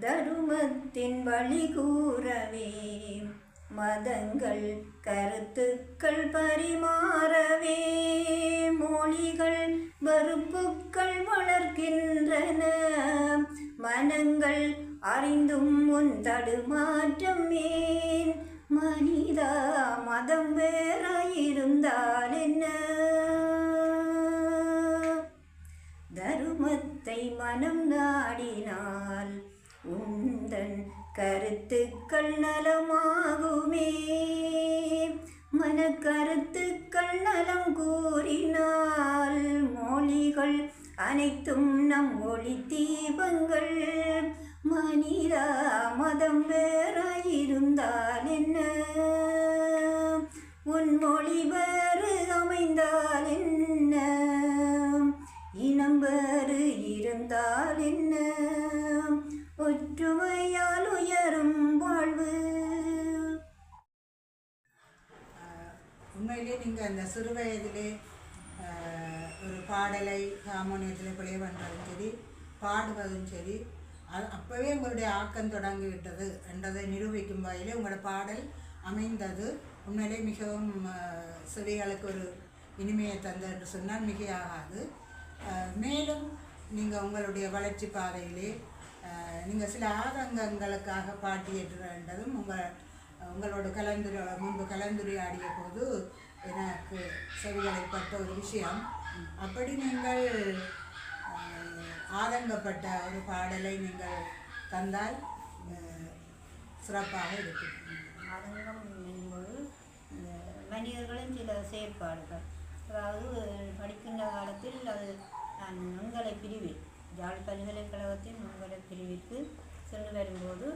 தருமத்தின் வழி கூறவே மதங்கள் கருத்துக்கள் பரிமாறவே மொழிகள் வறுப்புக்கள் வளர்க்கின்றன. மனங்கள் அறிந்தும் உன் தடுமாற்றம் ஏன்? மனிதா மதம் வேற இருந்தால் என்ன? தருமத்தை மனம் நாடி கருத்துக்கள் நலமாகுமே. மனக்கருத்துக்கள் நலம் கூறினால் மொழிகள் அனைத்தும் நம் ஒளி தீபங்கள். மனிதா மதம் வேற உண்மையிலே நீங்கள் அந்த சிறு வயதிலே ஒரு பாடலை ஹார்மோனியத்தில் பிளே பண்ணுறதும் சரி பாடுவதும் சரி அது அப்போவே உங்களுடைய ஆக்கம் தொடங்கிவிட்டது என்றதை நிரூபிக்கும் வகையில் உங்களோட பாடல் அமைந்தது. உண்மையிலே மிகவும் ஆஹ், செவிகளுக்கு ஒரு இனிமையை தந்தது என்று சொன்னால் மிகையாகாது. மேலும் நீங்கள் உங்களுடைய வளர்ச்சி பாதையிலே நீங்கள் சில ஆதங்கங்களுக்காக பாட்டியேற்றதும் உங்கள் உங்களோட கலந்துரை முன்பு கலந்துரையாடிய போது எனக்கு செவிகளைப்பட்ட ஒரு விஷயம். அப்படி நீங்கள் ஆதங்கப்பட்ட ஒரு பாடலை நீங்கள் தந்தால் சிறப்பாக இருக்கும். ஆதங்கம் என்பது இந்த மனிதர்களின் சில செயற்பாடுகள். அதாவது படிக்கின்ற காலத்தில் அது நான் நுண்கலை பிரிவில் ஜாழ் பல்கலைக்கழகத்தின் முன்கலை பிரிவிற்கு சென்று வரும்போது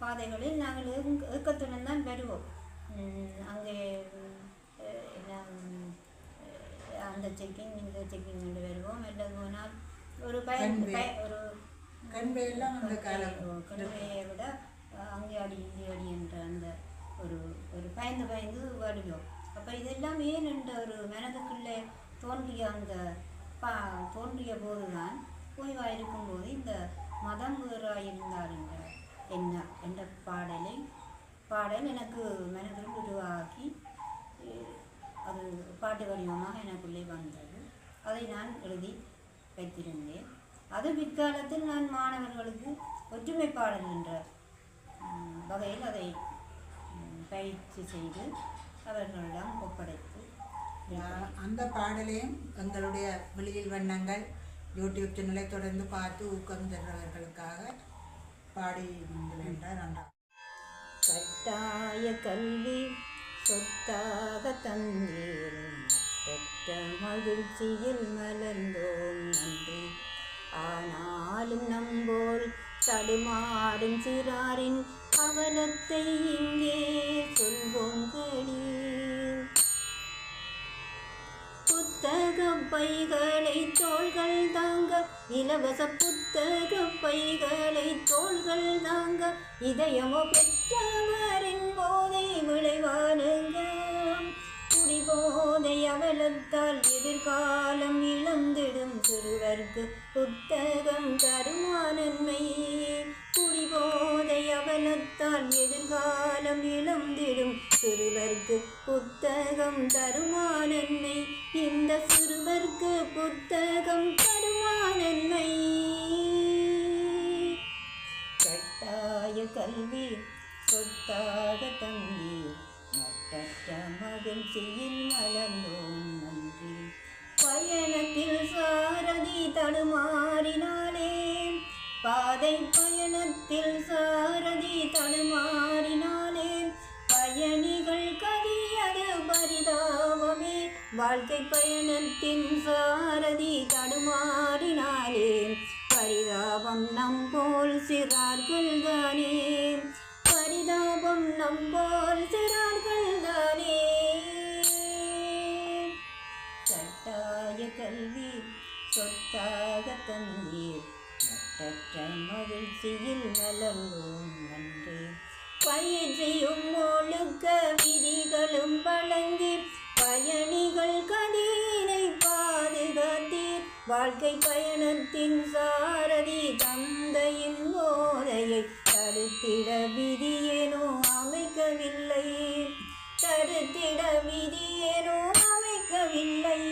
பாதைகளில் நாங்கள் ஏக்கத்துடன் தான் வருவோம். அங்கே அஹ், அந்த செக்கிங் இந்த செக்கிங் கொண்டு வருவோம். இல்லை போனால் ஒரு பயன். பய- ஒரு கண்வையெல்லாம் அந்த கடுமையை விட அங்கே அடி இங்கே அடி என்ற அந்த ஒரு ஒரு பயந்து பயந்து வருவோம். அப்போ இதெல்லாம் ஏன் என்ற ஒரு மனதுக்குள்ளே தோன்றிய அந்த பா தோன்றிய போதுதான் ஓய்வாக இருக்கும்போது இந்த மதம் வேறாக இருந்தார் என்ற என்ன என்ற பாடலை பாடல் எனக்கு மனதில் உருவாக்கி அது பாட்டு வடிவமாக எனக்குள்ளே வந்தது. அதை நான் எழுதி வைத்திருந்தேன். அது பிற்காலத்தில் நான் மாணவர்களுக்கு ஒற்றுமை பாடல் என்ற வகையில் அதை பயிற்சி செய்து அவர்களிடம் ஒப்படைத்து அந்த பாடலையும் எங்களுடைய வெளியில் வண்ணங்கள் யூடியூப் சேனலை தொடர்ந்து பார்த்து ஊக்கம் தருவர்களுக்காக பாடி நீங்கள் கட்டாய கல்வி சொத்தாக தந்தீர் பெற்ற மகிழ்ச்சியில் மலர்ந்தோம் நன்றி. ஆனாலும் நம்போல் தடுமாறும் சிறாரின் அவலத்தை இங்கே சொல்வோம் கேளீர் புத்தக பைகளை தோள்கள் தாங்க இலவச புத்தக பைகளை தோள்கள் தாங்க இதயமோ பெற்றவரின் போதை விளைவானுங்க. குடிபோதை அவலத்தால் எதிர்காலம் இழந்திடும் சிறுவர்க்கு புத்தகம் தருமானன்மை. குடிபோதை அவலத்தால் எதிர்காலம் இழந்திடும் சிறுவர்க்கு புத்த புத்தகம் தருமா நன்மை இந்த சிறுவர்க்கு புத்தகம் தருமா நன்மை கட்டாய கல்வி சொத்தாக தங்கி மற்ற மகிழ்ச்சியில் மலர்ந்தோம் நன்றி. பயணத்தில் சாரதி தடுமாறினாலே பாதை பயணத்தில் சாரதி தடுமாறி வாழ்க்கை பயணத்தின் சாரதி தடுமாறினாலே பரிதாபம் நம் போல் சிறார்கள் தானே. பரிதாபம் நம் போல் சிறார்கள் தானே. கட்டாய கல்வி சொத்தாக தந்தீர் மற்ற மகிழ்ச்சியில் மலர்ந்தோம் நன்றி பயிற்சியும் ஒழுக்க விதிகளும் வழங்கி பயணிகள் கதியினை பாதுகாத்தீர். வாழ்க்கை பயணத்தின் சாரதி தந்தையின் போதையை தடுத்திட விதியேனோ அமைக்கவில்லை. தடுத்திட விதியேனோ அமைக்கவில்லை.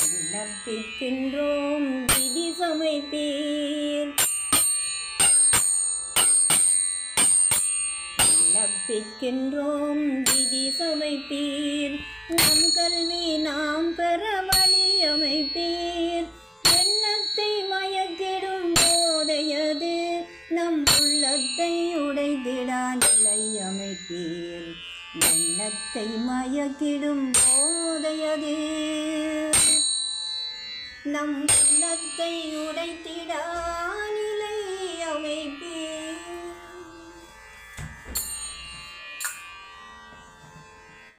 விண்ணப்பிக்கின்றோம் விதி சமைப்பீர். கற்பிக்கின்றோம் விதி சமைப்பீர். நம் கல்வி நாம் பெற வழியமைப்பீர் எண்ணத்தை மயக்கிடும் போதையது நம் உள்ளத்தை உடைந்திடா நிலை அமைப்பீர். எண்ணத்தை மயக்கிடும் போதையது நம் உள்ளத்தை உடைத்திடா நிலை அமைப்பீர்.